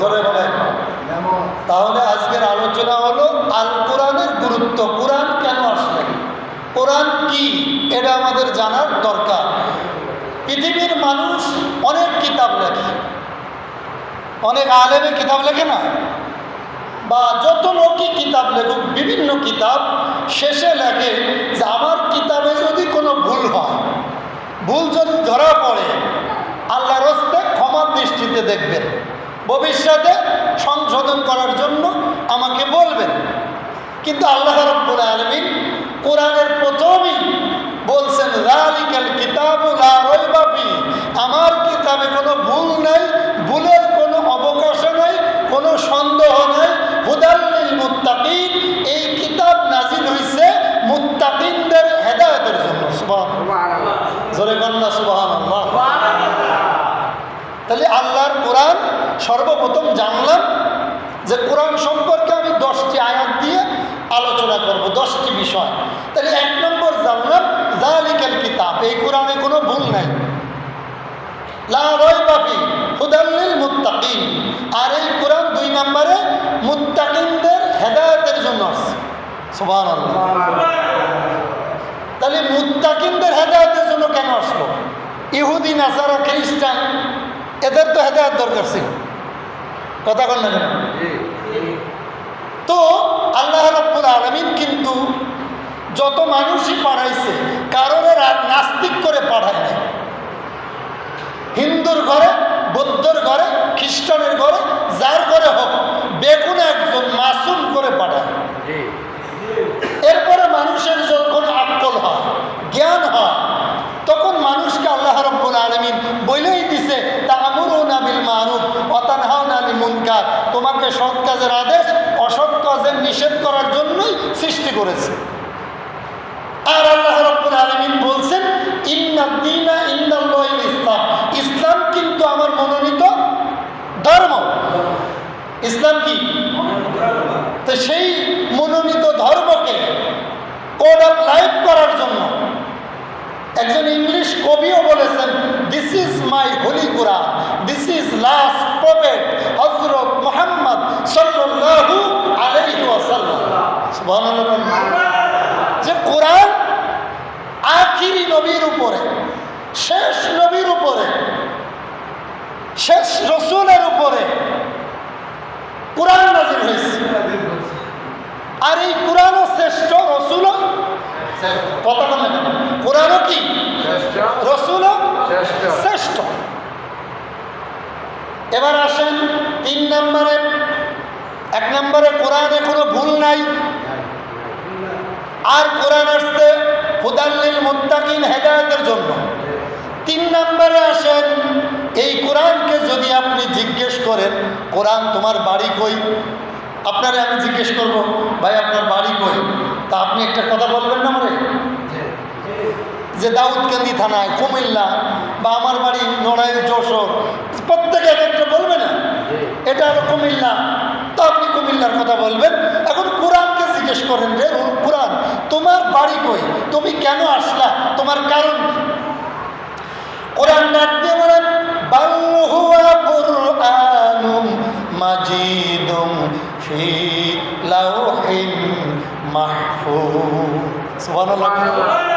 জোরে বলে। তাহলে আজকের আলোচনা হলো আল কোরআনের গুরুত্ব। কোরআন কেন আসলেন কোরআন কি? এটা আমাদের জানার দরকার। পৃথিবীর মানুষ অনেক কিতাব লেখে। অনেক আলেমে কিতাব লেখে না? বা যত লোকই কিতাব লেখুক, বিভিন্ন কিতাব শেষে লেখে যে আমার কিতাবে যদি কোনো ভুল হয়, ভুল যদি ধরা পড়ে আল্লাহ রস্তে ক্ষমার দৃষ্টিতে দেখবেন। ভবিষ্যতে সংশোধন করার জন্য আমাকে বলবেন। কিন্তু আল্লাহ রব্বুল আলমিন কোরআনের প্রথমেই বলছেন রালিকাল কিতাবুল বাপি আমার কিতাবে কোনো ভুল নাই ভুলের কোনো অবকাশ নাই কোনো সন্দেহ নাই। হুদাল্লিল মুত্তাকিন এই কিতাব নাজিল হয়েছে মুত্তাকিনদের হেদায়তের জন্য। সুবহান জোরে কন্যা সুবহান তাহলে আল্লাহর কোরআন সর্বপ্রথম জানলাম যে কোরআন সম্পর্কে আমি দশটি আয়াত দিয়ে আলোচনা করব, দশটি বিষয়। তাহলে এক নম্বর জানলাম জালিকাল কিতাব, এই কোরআনে কোনো ভুল নাই। লা রয়বাফি হুদাল্লিল মুত্তাকিন। আর এই কোরআন দুই নম্বরে মুত্তাকিনদের হেদায়েতের জন্য আছে। তাহলে মুত্তাকিনদের হেদায়েতের জন্য কেন আসলো? ইহুদি, নাসারা, খ্রিস্টান, এদের তো হেদায়ত দরকার ছিল। কথা কন না কেন? তো আল্লাহ রব্বুল আলমিন কিন্তু যত মানুষই পাঠাইছে কারণে নাস্তিক করে পাঠায় নাই। হিন্দুর ঘরে, বৌদ্ধর ঘরে খ্রিস্টানের তোমাকে সৎ কাজের আদেশ, অসৎ কাজের নিষেধ করার জন্যই সৃষ্টি করেছে। আর আল্লাহ রব্বুল আলমিন বলছেন ইন্নাদ্দিনা ইন্দাল্লাহ ইসলাম। ইসলাম কিন্তু আমার মনোনীত ধর্ম। ইসলাম কি? তো সেই মনোনীত ধর্মকে কোড অফ লাইফ করার জন্য একজন ইংলিশ কবিও বলেছেন this is my holy Quran সাল্লাল্লাহু আলাইহি ওয়াসাল্লাম। সুবহানাল্লাহ যে কোরআন আখিরি নবীর উপরে শেষ নবীর উপরে শেষ রসুলের উপরে কোরআন নাজিল হয়েছে। আর এই কোরআনও শ্রেষ্ঠ রসুলও কথা কোরআনও কি? রসুলও শ্রেষ্ঠ। এবার আসেন তিন নম্বরে এক নম্বরে কোরআনে কোনো ভুল নাই। আর কোরআন আসছে হুদাল্লিল মুত্তাকিন হেদায়তের জন্য। তিন নম্বরে আসেন, এই কোরআনকে যদি আপনি জিজ্ঞেস করেন, কোরআন তোমার বাড়ি কই? আপনারে আমি জিজ্ঞেস করব, ভাই, আপনার বাড়ি কই? তা আপনি একটা কথা বলবেন না মনে যে দাউদকান্দি থানায়, কুমিল্লা, বা আমার বাড়ি নড়াইল যশোর, প্রত্যেকে এক একটা বলবে না এটা হলো কুমিল্লা তো আপনি কুমিল্লার কথা বলবেন? এখন কোরআনকে জিজ্ঞেস করেন রে কোরআন, তোমার বাড়ি কই? তুমি কেন আসলা? তোমার কারণ? কোরআন ডাক বলেন মাহফুজ। সুবহানাল্লাহ।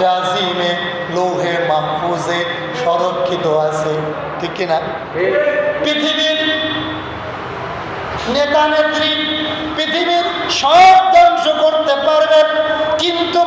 আরশে আজিমে লৌহে মাহফুজে সংরক্ষিত আছে, ঠিক কিনা? পৃথিবীর নেতা নেত্রী, পৃথিবীর সব ধ্বংস করতে পারবেন কিন্তু